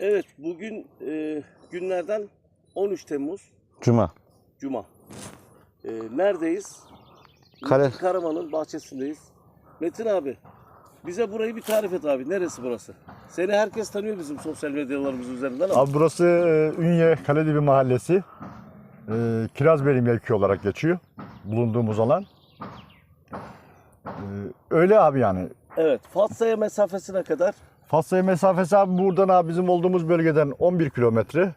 Evet bugün e, günlerden 13 Temmuz Cuma. Cuma. E, neredeyiz? Kale- Metin Karaman'ın bahçesindeyiz. Metin abi bize burayı bir tarif et abi. Neresi burası? Seni herkes tanıyor bizim sosyal medyalarımız üzerinden ama. Abi burası e, Ünye Kaledibi Mahallesi. E, Kirazbeli mevki olarak geçiyor. Bulunduğumuz alan. E, öyle abi yani. Evet Fatsa'ya mesafesine kadar Fatsa'ya mesafesi abi buradan abi bizim olduğumuz bölgeden 11 kilometre.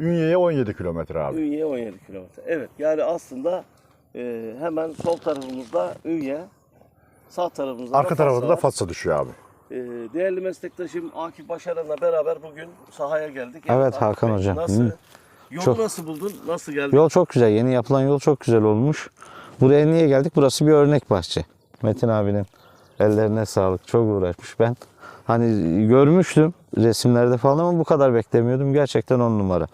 Ünye'ye 17 kilometre abi. Ünye 17 kilometre. Evet yani aslında e, hemen sol tarafımızda Ünye, sağ tarafımızda Arka da tarafında da Fatsa var. Fatsa düşüyor abi. E, değerli meslektaşım Akif Başaran'la beraber bugün sahaya geldik. Evet, Akif Hakan Bey, Hocam. Nasıl? Hı. Yolu Çok- nasıl buldun? Nasıl geldin? Yol çok güzel. Yeni yapılan yol çok güzel olmuş. Buraya niye geldik? Burası bir örnek bahçe. Metin abinin ellerine sağlık. Çok uğraşmış. Ben hani görmüştüm resimlerde falan ama bu kadar beklemiyordum. Gerçekten on numara.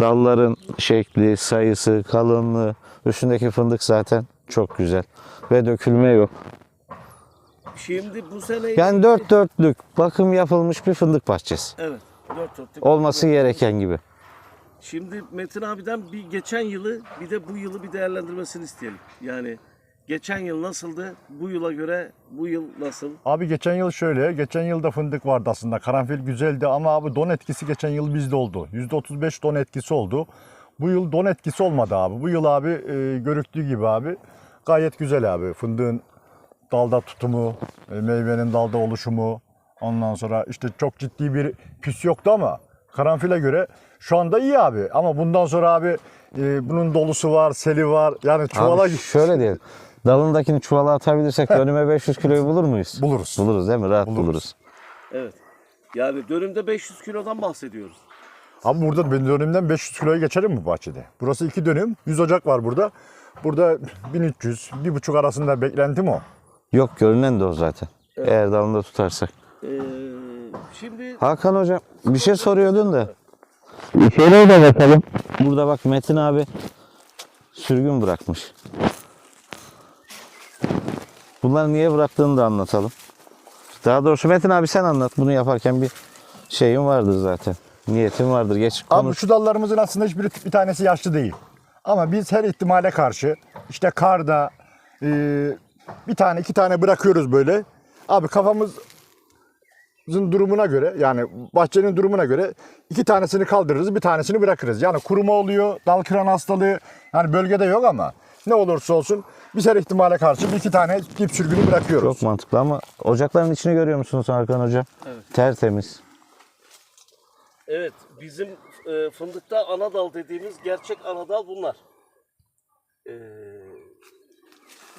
Dalların şekli, sayısı, kalınlığı, üstündeki fındık zaten çok güzel. Ve dökülme yok. Şimdi bu sene Yani dört dörtlük bakım yapılmış bir fındık bahçesi. Evet. Dört dörtlük. Olması gereken gibi. Şimdi Metin abiden bir geçen yılı bir de bu yılı bir değerlendirmesini isteyelim. Yani geçen yıl nasıldı? Bu yıla göre bu yıl nasıl? Abi geçen yıl şöyle, geçen yılda fındık vardı aslında. Karanfil güzeldi ama abi don etkisi geçen yıl bizde oldu. %35 don etkisi oldu. Bu yıl don etkisi olmadı abi. Bu yıl abi e, görüktüğü gibi abi gayet güzel abi. Fındığın dalda tutumu, e, meyvenin dalda oluşumu. Ondan sonra işte çok ciddi bir püs yoktu ama karanfile göre şu anda iyi abi. Ama bundan sonra abi e, bunun dolusu var, seli var. Yani çuvala Abi şöyle diyelim. Dalındakini çuvala atabilirsek dönüme 500 kiloyu bulur muyuz? buluruz. Buluruz değil mi? Rahat Buluruz. buluruz. Evet. Yani dönümde 500 kilodan bahsediyoruz. Abi burada benim dönümden 500 kiloya geçerim bu bahçede. Burası iki dönüm. 100 ocak var burada. Burada 1300, bir buçuk arasında beklentim o. Yok görünen de o zaten. Eğer dalında tutarsak. Ee, şimdi Hakan hocam bir şey soruyordun da. Şöyle de bakalım. Burada bak Metin abi sürgün bırakmış. Bunları niye bıraktığını da anlatalım. Daha doğrusu Metin abi sen anlat. Bunu yaparken bir şeyin vardır zaten. Niyetin vardır. Geç Abi konuş. şu dallarımızın aslında hiçbir bir tanesi yaşlı değil. Ama biz her ihtimale karşı işte karda e, bir tane iki tane bırakıyoruz böyle. Abi kafamızın durumuna göre yani bahçenin durumuna göre iki tanesini kaldırırız bir tanesini bırakırız. Yani kuruma oluyor dal kıran hastalığı yani bölgede yok ama ne olursa olsun biz her ihtimale karşı bir iki tane dip sürgünü bırakıyoruz. Çok mantıklı ama ocakların içini görüyor musunuz Hakan hocam? Evet. Tertemiz. evet bizim e, fındıkta ana dal dediğimiz gerçek ana dal bunlar. Ee,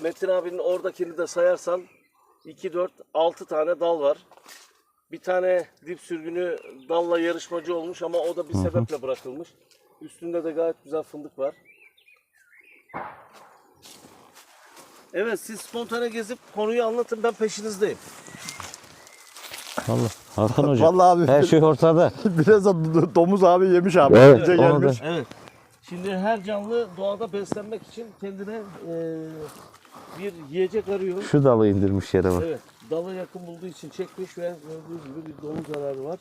Metin abinin oradakini de sayarsan 2, 4, 6 tane dal var. Bir tane dip sürgünü dalla yarışmacı olmuş ama o da bir sebeple bırakılmış. Üstünde de gayet güzel fındık var. Evet siz spontane gezip konuyu anlatın ben peşinizdeyim. Allah. Hakan hocam. Vallahi abi Her şey ortada. biraz da domuz abi yemiş abi. Evet, Bize onu gelmiş. Evet. Şimdi her canlı doğada beslenmek için kendine eee, bir yiyecek arıyor. Şu dalı indirmiş yere bak. Evet. Dalı yakın bulduğu için çekmiş ve gördüğünüz gibi bir dolu zararı var.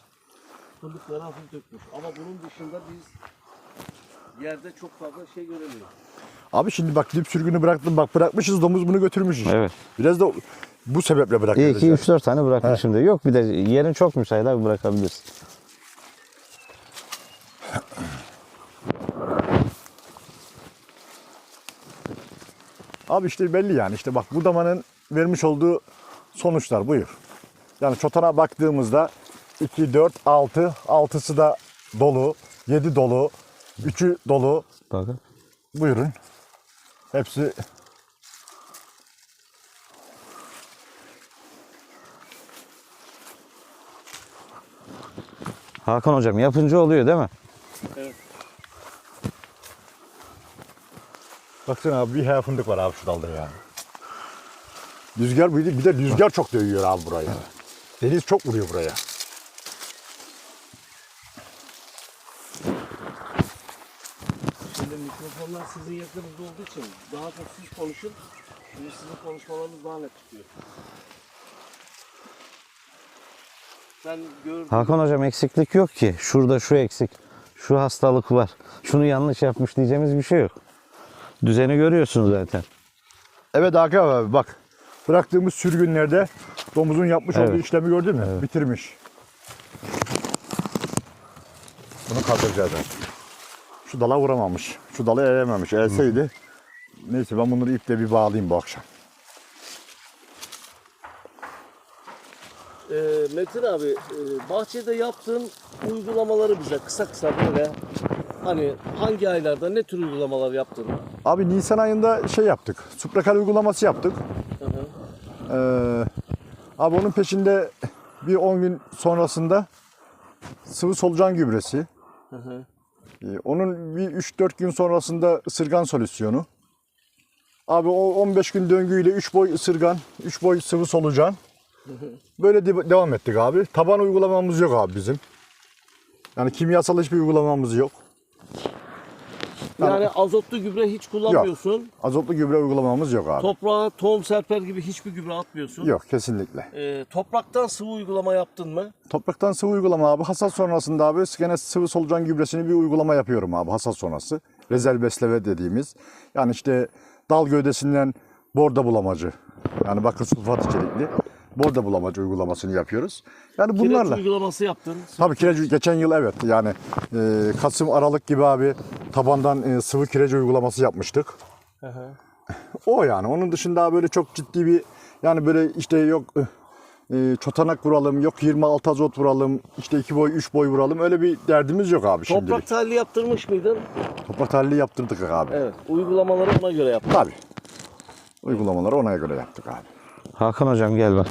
Fındıkları hafif dökmüş. Ama bunun dışında biz yerde çok fazla şey göremiyoruz. Abi şimdi bak dip sürgünü bıraktım bak bırakmışız domuz bunu götürmüş işte. Evet. Biraz da bu sebeple bırakıyoruz. ki yani. 3-4 tane bırakmışım da. Yok bir de yerin çok müsait abi bırakabilirsin. Abi işte belli yani işte bak bu damanın vermiş olduğu sonuçlar buyur. Yani çotana baktığımızda 2, 4, 6, 6'sı da dolu, 7 dolu, 3'ü dolu. Bakın. Buyurun. Hepsi Hakan hocam yapınca oluyor değil mi? Evet. baksana abi bir her fındık var abi şu dalda yani. Rüzgar bir de, bir de rüzgar çok dövüyor abi buraya. Deniz çok vuruyor buraya. Şimdi mikrofonlar sizin yakınınızda olduğu için daha çok siz konuşun. Şimdi sizin konuşmalarınız daha net çıkıyor. Sen gördün. Hakan hocam eksiklik yok ki. Şurada şu eksik. Şu hastalık var. Şunu yanlış yapmış diyeceğimiz bir şey yok. Düzeni görüyorsunuz zaten. Evet Hakan abi bak. Bıraktığımız sürgünlerde domuzun yapmış olduğu Evet. işlemi gördün mü? Bitirmiş. Bunu kaldıracağız artık. Şu dala vuramamış. Şu dalı eğememiş. Eğseydi. Neyse ben bunları iple bir bağlayayım bu akşam. Ee, Metin abi e, bahçede yaptığın uygulamaları bize kısa kısa böyle hani hangi aylarda ne tür uygulamalar yaptın? Abi Nisan ayında şey yaptık. Suprakal uygulaması yaptık. Hı hı. Ee, abi onun peşinde bir 10 gün sonrasında sıvı solucan gübresi. Hı hı. Ee, Onun bir 3-4 gün sonrasında ısırgan solüsyonu. Abi o 15 gün döngüyle 3 boy ısırgan, 3 boy sıvı solucan. Böyle de- devam ettik abi. Taban uygulamamız yok abi bizim. Yani kimyasal hiçbir uygulamamız yok. Yani azotlu gübre hiç kullanmıyorsun. Azotlu gübre uygulamamız yok abi. Toprağa tohum serper gibi hiçbir gübre atmıyorsun. Yok kesinlikle. Ee, topraktan sıvı uygulama yaptın mı? Topraktan sıvı uygulama abi. Hasat sonrasında abi gene sıvı solucan gübresini bir uygulama yapıyorum abi hasat sonrası. Rezerv besleme dediğimiz. Yani işte dal gövdesinden borda bulamacı. Yani bakır sulfat içerikli borda bulamacı uygulamasını yapıyoruz. Yani Kireç bunlarla. uygulaması yaptın. Tabii kireç geçen yıl evet yani e, Kasım Aralık gibi abi tabandan e, sıvı kireç uygulaması yapmıştık. Hı hı. O yani. Onun dışında böyle çok ciddi bir yani böyle işte yok e, çotanak vuralım, yok 26 azot vuralım, işte 2 boy 3 boy vuralım. Öyle bir derdimiz yok abi şimdilik. Toprak tahlili yaptırmış mıydın? Toprak tahlili yaptırdık abi. Evet. Uygulamaları ona göre yaptın. Tabii. Uygulamaları ona göre yaptık abi. Hakan hocam gel bak.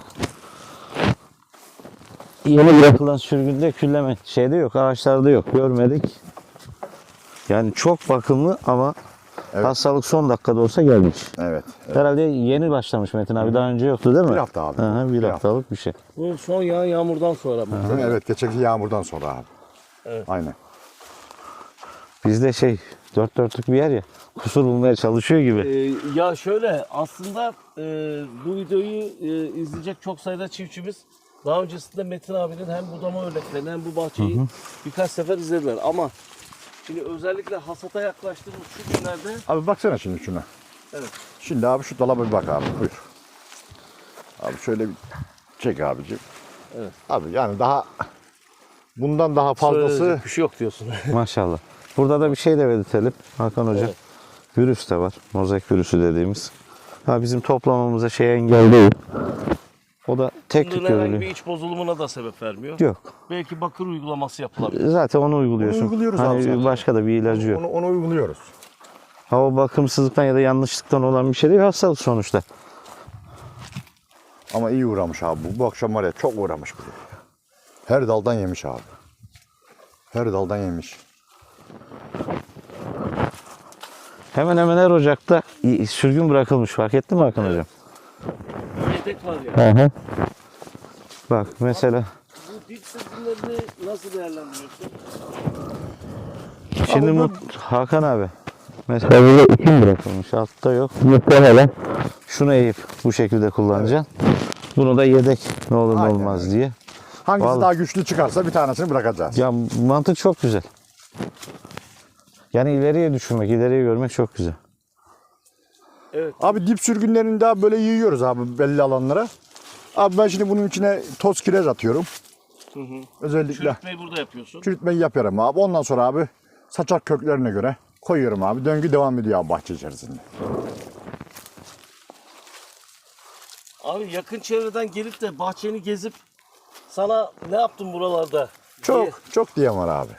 Yeni bırakılan sürgünde külleme şeyde yok, ağaçlarda yok. Görmedik. Yani çok bakımlı ama Evet. hastalık son dakikada olsa gelmiş. Evet. Herhalde yeni başlamış Metin abi. Daha önce yoktu değil mi? Bir hafta abi. Hı hı, bir, Bir hafta. haftalık bir şey. Bu son yağan yağmurdan sonra mı? Evet, geçenki yağmurdan sonra abi. Evet. Aynen. Bizde şey dört dörtlük bir yer ya. Kusur bulmaya çalışıyor gibi. Ee, ya şöyle aslında e, bu videoyu e, izleyecek çok sayıda çiftçimiz daha öncesinde Metin abinin hem budama örneklerini hem bu bahçeyi birkaç sefer izlediler. Ama şimdi özellikle hasata yaklaştığımız şu günlerde Abi baksana şimdi şuna. evet, Şimdi abi şu dolaba bir bak abi. Buyur. Abi şöyle bir çek abicim. Evet. Abi yani daha bundan daha fazlası söyleyecek bir şey yok diyorsun. Maşallah. Burada da bir şey de belirtelim Hakan hocam. Evet. Virüs de var. Mozaik virüsü dediğimiz. Ha bizim toplamamıza şey engel değil. O da teknik Bunların herhangi bir görülüyor. iç bozulumuna da sebep vermiyor. Yok. Belki bakır uygulaması yapılabilir. Zaten onu uyguluyorsun. Onu uyguluyoruz hani abi zaten. başka da bir ilacı yok. onu, onu uyguluyoruz. Ha o bakımsızlıktan ya da yanlışlıktan olan bir şey değil. Hastalık sonuçta. Ama iyi uğramış abi bu. Bu akşam var ya çok uğramış bu. Her daldan yemiş abi. Her daldan yemiş. Hemen hemen her ocakta sürgün bırakılmış. Fark ettin mi Hakan hocam? Yedek var ya. Hı hı. Bak mesela Bu dip sürgünlerini nasıl değerlendiriyorsun? şimdi bu Hakan abi mesela burada ikim bırakılmış. Altta yok. Muhtemelen şunu eğip bu şekilde kullanacaksın. Bunu da yedek ne olur ne Aynen olmaz diye. Hangisi Vallahi. daha güçlü çıkarsa bir tanesini bırakacağız. Ya mantık çok güzel. Yani ileriye düşünmek, ileriye görmek çok güzel. Evet. Abi dip sürgünlerini daha böyle yığıyoruz abi belli alanlara. Abi ben şimdi bunun içine toz kireç atıyorum. Hı hı. Özellikle Çürütmeyi burada yapıyorsun. çürütmeyi yapıyorum abi. Ondan sonra abi saçak köklerine göre koyuyorum abi. Döngü devam ediyor abi bahçe içerisinde. Abi yakın çevreden gelip de bahçeni gezip sana ne yaptın buralarda? Çok diye- çok diyen var abi.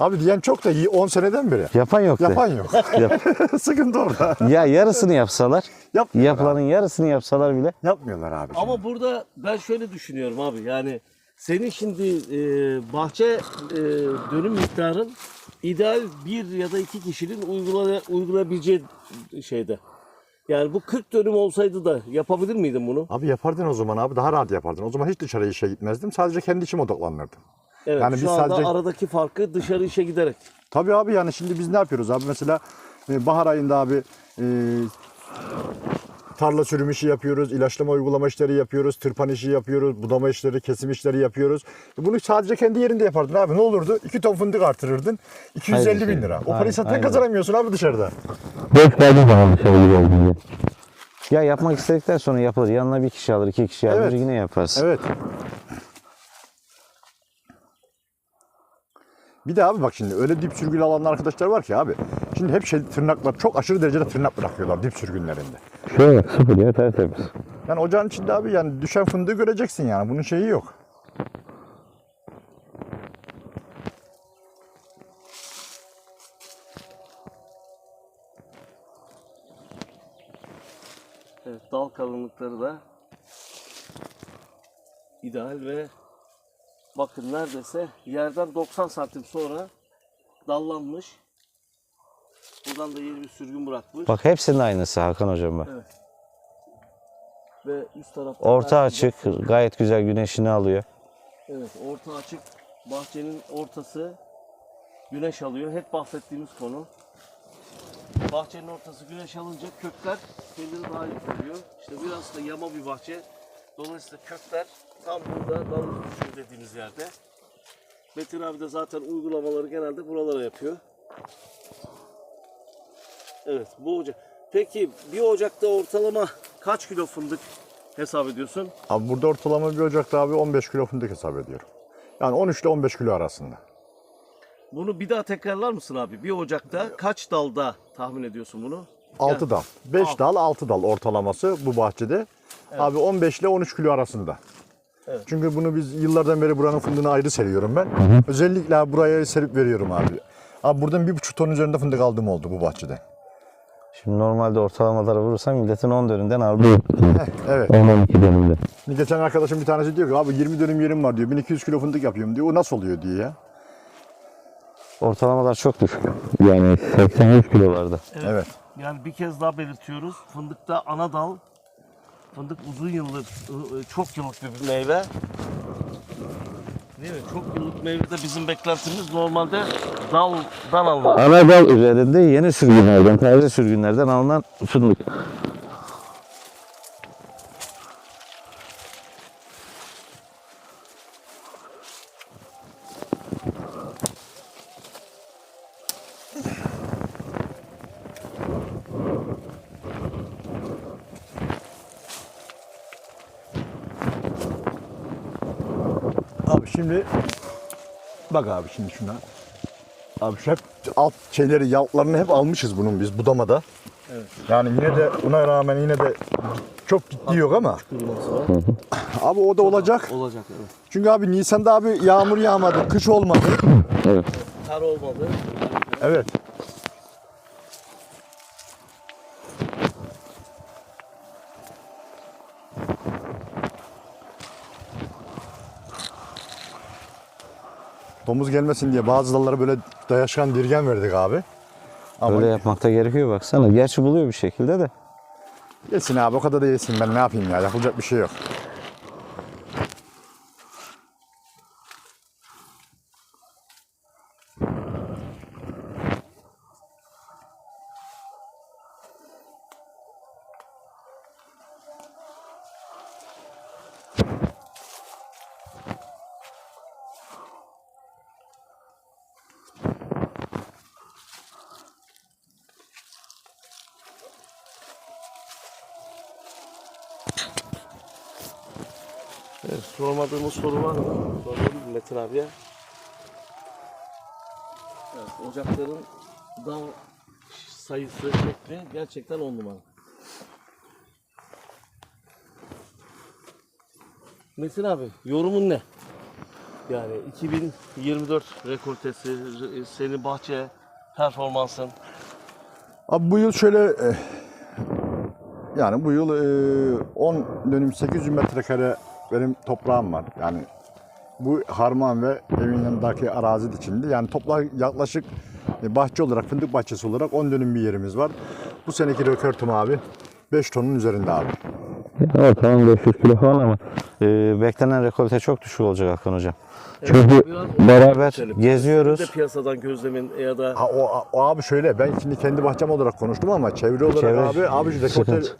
Abi diyen çok da iyi 10 seneden beri. Yapan yok de. Yapan yok. Yap- Sıkıntı orada. ya yarısını yapsalar, Yapmıyorlar yapılanın yarısını yapsalar bile. Yapmıyorlar abi. Ama burada ben şöyle düşünüyorum abi yani senin şimdi e, bahçe e, dönüm miktarın ideal bir ya da iki kişinin uygula, uygulayabileceği şeyde. Yani bu 40 dönüm olsaydı da yapabilir miydin bunu? Abi yapardın o zaman abi daha rahat yapardın. O zaman hiç dışarı işe gitmezdim. Sadece kendi işime odaklanırdım. Evet Yani şu biz anda sadece- aradaki farkı dışarı işe giderek. Tabii abi yani şimdi biz ne yapıyoruz abi? Mesela e, bahar ayında abi e, tarla sürüm işi yapıyoruz, ilaçlama uygulama işleri yapıyoruz, tırpan işi yapıyoruz, budama işleri, kesim işleri yapıyoruz. E Bunu sadece kendi yerinde yapardın abi. Ne olurdu? 2 ton fındık artırırdın. 250 bin lira. O parayı zaten aynen. kazanamıyorsun abi dışarıda. Boş geldiğin zaman dışarı geldiğinde. Ya yapmak istedikten sonra yapılır. Yanına bir kişi alır, iki kişi alır Evet. yine yaparsın. Evet. Bir de abi bak şimdi öyle dip sürgülü alan arkadaşlar var ki abi. Şimdi hep şey tırnaklar çok aşırı derecede tırnak bırakıyorlar dip sürgünlerinde. Şöyle sıfır ya tertemiz. Yani ocağın içinde abi yani düşen fındığı göreceksin yani. Bunun şeyi yok. Evet, dal kalınlıkları da ideal ve bakın neredeyse yerden 90 santim sonra dallanmış. Buradan da yeni bir sürgün bırakmış. Bak hepsinin aynısı Hakan hocam bak. Ve üst tarafta Orta açık, gayet güzel güneşini alıyor. Evet, orta açık. Bahçenin ortası güneş alıyor. Hep bahsettiğimiz konu. Bahçenin ortası güneş alınca kökler kendini daha iyi koruyor. İşte biraz da yama bir bahçe. Dolayısıyla kökler tam burada dalış düşüyor dediğimiz yerde. Metin abi de zaten uygulamaları genelde buralara yapıyor. Evet, bu ocak. Peki bir ocakta ortalama kaç kilo fındık hesap ediyorsun? Abi burada ortalama bir ocakta abi 15 kilo fındık hesap ediyorum. Yani 13 ile 15 kilo arasında. Bunu bir daha tekrarlar mısın abi? Bir ocakta kaç dalda tahmin ediyorsun bunu? 6 dal. 5 Altı. dal 6 dal ortalaması bu bahçede. Abi 15 ile 13 kilo arasında. Evet. Çünkü bunu biz yıllardan beri buranın fındığını ayrı seriyorum ben. Özellikle abi buraya serip veriyorum abi. Abi buradan bir buçuk ton üzerinde fındık aldığım oldu bu bahçede. Şimdi normalde ortalamaları vurursam milletin 10 dönümden aldı. Evet. 10-12 dönümde. Şimdi geçen arkadaşım bir tanesi diyor ki abi 20 dönüm yerim var diyor. 1200 kilo fındık yapıyorum diyor. O nasıl oluyor diye ya. Ortalamalar çok düşük. Yani 83 kilolarda. Evet. Yani bir kez daha belirtiyoruz. Fındıkta ana dal. Fındık uzun ı, çok yıllık bir meyve. Değil mi? Çok yıllık meyvede bizim beklentimiz normalde daldan almak. Ana dal üzerinde yeni sürgünlerden, taze sürgünlerden alınan fındık. Şimdi bak abi şimdi şuna. Abi şu hep alt şeyleri, yaltlarını hep almışız bunun biz budamada. Evet. Yani yine de buna rağmen yine de çok ciddi yok ama. Abi o da olacak. Olacak evet. Çünkü abi Nisan'da abi yağmur yağmadı, kış olmadı. Evet. Kar olmadı. Evet. Domuz gelmesin diye bazı dallara böyle dayaşkan dirgen verdik abi. Ama Öyle yapmakta gerekiyor baksana. Gerçi buluyor bir şekilde de. yesin abi o kadar da yesin ben ne yapayım ya yapılacak bir şey yok. Evet, sormadığımız soru var mı? Soralım Metin abiye. Evet, ocakların dal sayısı, şekli gerçekten on numara. Metin abi, yorumun ne? Yani 2024 rekortesi, re- senin bahçe performansın. Abi bu yıl şöyle e, yani bu yıl e, 10 dönüm 800 metrekare benim toprağım var. Yani bu harman ve evin yanındaki arazi içinde. Yani toplam yaklaşık e, bahçe olarak, fındık bahçesi olarak 10 dönüm bir yerimiz var. Bu seneki rekortum abi 5 tonun üzerinde abi. Ortalama 500 kilo falan ama e, beklenen rekolte çok düşük olacak Hakan hocam. Çünkü biraz- beraber Bir de geziyoruz. piyasadan gözlemin ya da Ha, o, o abi şöyle ben şimdi kendi bahçem olarak konuştum ama çevre olarak Çevre abi abi şu sıkıntı.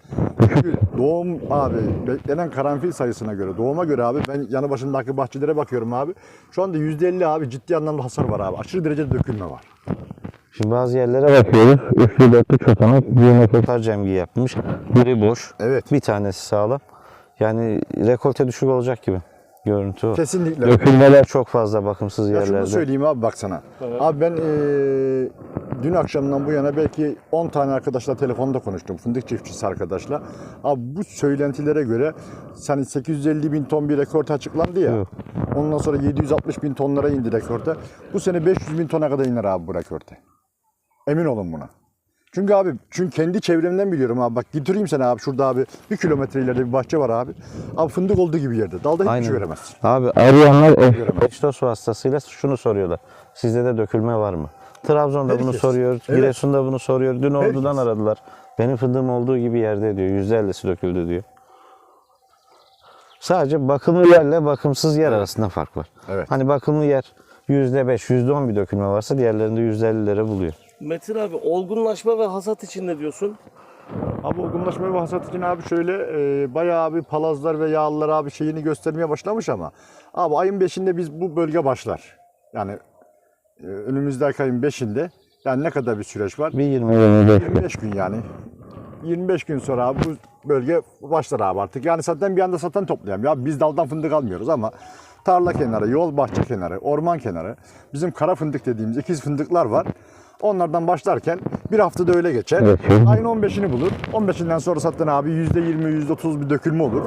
Çünkü doğum abi beklenen karanfil sayısına göre, doğuma göre abi ben yanı başındaki bahçelere bakıyorum abi. Şu anda %50 abi ciddi anlamda hasar var abi. Aşırı derecede dökülme var. Şimdi bazı yerlere bakıyoruz. Üçlü dörtlü çotanak bir metrokar cemgi yapmış. Biri boş. Evet. Bir tanesi sağlam. Yani rekolte düşük olacak gibi. Görüntü o. Kesinlikle. Dökülmeler çok fazla bakımsız Ya şunu yerlerde. söyleyeyim abi baksana. Abi ben eee, dün akşamdan bu yana belki 10 tane arkadaşla telefonda konuştum. Fındık çiftçisi arkadaşla. Abi bu söylentilere göre hani 850 bin ton bir rekor açıklandı ya. Yok. Ondan sonra 760 bin tonlara indi rekorte. Bu sene 500 bin tona kadar iner abi bu rekorte. Emin olun buna. Çünkü abi çünkü kendi çevremden biliyorum abi. Bak getireyim sana abi şurada abi bir kilometre ileride bir bahçe var abi. Abi fındık olduğu gibi yerde. Dalda hiçbir şey göremezsin. Abi arayanlar e- eştos vasıtasıyla şunu soruyorlar. Sizde de dökülme var mı? Trabzon'da bunu Herkes. soruyor, Evet. Giresun'da bunu soruyor. Dün Ordu'dan Herkes. aradılar. Benim fındığım olduğu gibi yerde diyor. %50'si döküldü diyor. Sadece bakımlı yerle bakımsız yer arasında fark var. Evet. Hani bakımlı yer %5, %10 bir dökülme varsa diğerlerinde %50'lere buluyor. Metin abi olgunlaşma ve hasat için ne diyorsun? Abi olgunlaşma ve hasat için abi şöyle e, bayağı abi palazlar ve yağlılar abi şeyini göstermeye başlamış ama abi ayın 5'inde biz bu bölge başlar. Yani e, önümüzdeki ayın 5'inde yani ne kadar bir süreç var? Bir 20-25 gün. 25 gün yani. 25 gün sonra abi bu bölge başlar abi artık. Yani zaten bir anda satan toplayalım. Ya biz daldan fındık almıyoruz ama tarla kenarı, yol bahçe kenarı, orman kenarı bizim kara fındık dediğimiz ikiz fındıklar var. Onlardan başlarken bir haftada öyle geçer. Evet. Ayın 15'ini bulur. 15'inden sonra zaten abi %20, %30 bir dökülme olur.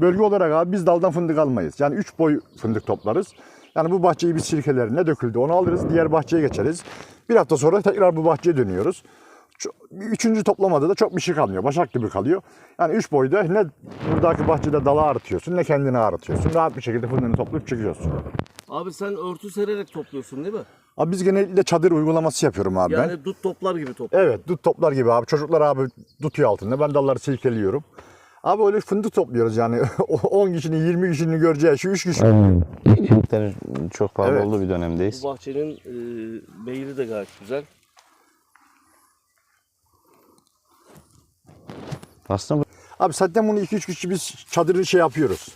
Bölge olarak abi biz daldan fındık almayız. Yani 3 boy fındık toplarız. Yani bu bahçeyi biz sirkelerine döküldü. Onu alırız, diğer bahçeye geçeriz. Bir hafta sonra tekrar bu bahçeye dönüyoruz. Üçüncü toplamada da çok bir şey kalmıyor. Başak gibi kalıyor. Yani üç boyda ne buradaki bahçede dala ağrıtıyorsun ne kendini ağrıtıyorsun. Rahat bir şekilde fındığını toplayıp çıkıyorsun. Abi sen örtü sererek topluyorsun değil mi? Abi biz genellikle çadır uygulaması yapıyorum abi ben. Yani dut toplar gibi topla. Evet dut toplar gibi abi. Çocuklar abi tutuyor altında. Ben dalları silkeliyorum. Abi öyle fındık topluyoruz yani. 10 kişinin 20 kişinin göreceği şu 3 kişi. Aynen. İşçiliklerin çok fazla Evet. olduğu bir dönemdeyiz. Bu bahçenin e, meyili de gayet güzel. Aslında bu Abi zaten bunu 2-3 kişi biz çadırı şey yapıyoruz.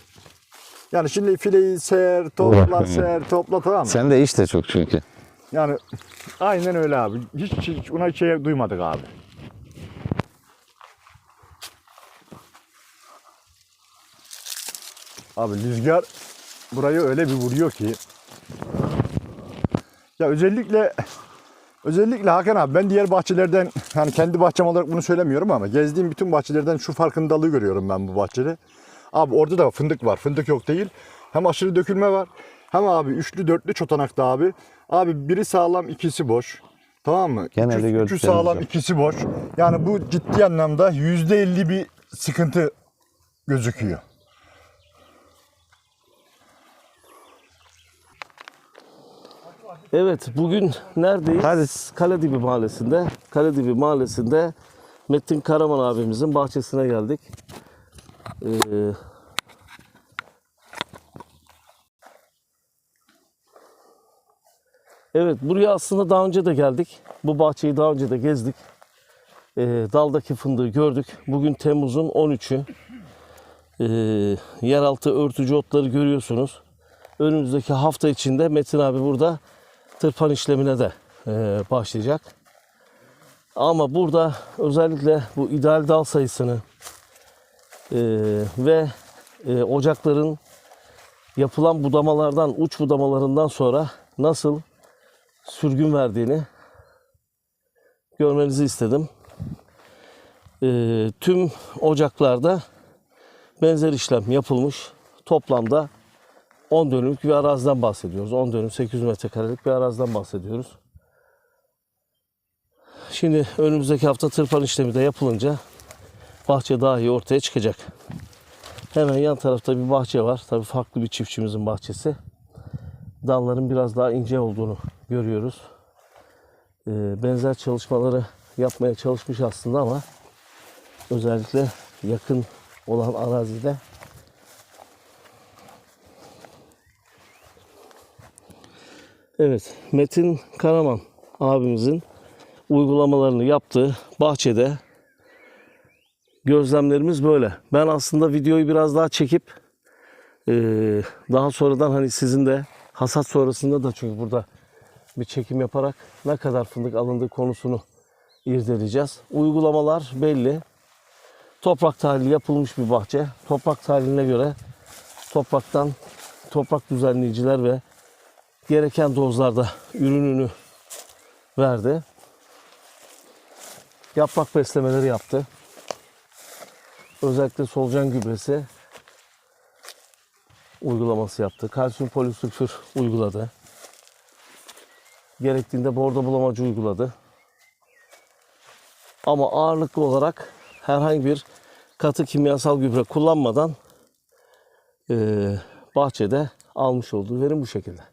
Yani şimdi fileyi ser, topla, ser, topla tamam mı? sen de iş de çok çünkü. Yani aynen öyle abi. Hiç, hiç ona şey duymadık abi. Abi rüzgar burayı öyle bir vuruyor ki. Ya özellikle özellikle Hakan abi ben diğer bahçelerden hani kendi bahçem olarak bunu söylemiyorum ama gezdiğim bütün bahçelerden şu farkındalığı görüyorum ben bu bahçede. Abi orada da fındık var. Fındık yok değil. Hem aşırı dökülme var. Hem abi üçlü dörtlü çotanakta abi. Abi biri sağlam ikisi boş. Tamam mı? Genelde üçü, üçü sağlam o. ikisi boş. Yani bu ciddi anlamda yüzde elli bir sıkıntı gözüküyor. Evet bugün neredeyiz? Hadi. Kaledibi Mahallesi'nde. Kaledibi Mahallesi'nde Metin Karaman abimizin bahçesine geldik. Ee, evet buraya aslında daha önce de geldik. Bu bahçeyi daha önce de gezdik. Ee, daldaki fındığı gördük. Bugün Temmuz'un 13'ü. Ee, yeraltı örtücü otları görüyorsunuz. Önümüzdeki hafta içinde Metin abi burada tırpan işlemine de e, başlayacak. Ama burada özellikle bu ideal dal sayısını e, ve e, ocakların yapılan budamalardan, uç budamalarından sonra nasıl sürgün verdiğini görmenizi istedim. Tüm ocaklarda benzer işlem yapılmış. Toplamda 10 dönümlük bir araziden bahsediyoruz. 10 dönüm 800 metrekarelik bir araziden bahsediyoruz. Şimdi önümüzdeki hafta tırpan işlemi de yapılınca bahçe daha iyi ortaya çıkacak. Hemen yan tarafta bir bahçe var. Tabii farklı bir çiftçimizin bahçesi. Dalların biraz daha ince olduğunu görüyoruz. Ee, benzer çalışmaları yapmaya çalışmış aslında ama özellikle yakın olan arazide Evet, Metin Karaman abimizin uygulamalarını yaptığı bahçede gözlemlerimiz böyle. Ben aslında videoyu biraz daha çekip eee, daha sonradan hani sizin de hasat sonrasında da çünkü burada bir çekim yaparak ne kadar fındık alındığı konusunu irdeleyeceğiz. Uygulamalar belli. Toprak tahlili yapılmış bir bahçe. Toprak tahliline göre topraktan toprak düzenleyiciler ve gereken dozlarda ürününü verdi. Yaprak beslemeleri yaptı. Özellikle solucan gübresi uygulaması yaptı. Kalsiyum polisülfür uyguladı. Gerektiğinde bordo bulamacı uyguladı. Ama ağırlıklı olarak herhangi bir katı kimyasal gübre kullanmadan eee, bahçede almış olduğu verim bu şekilde.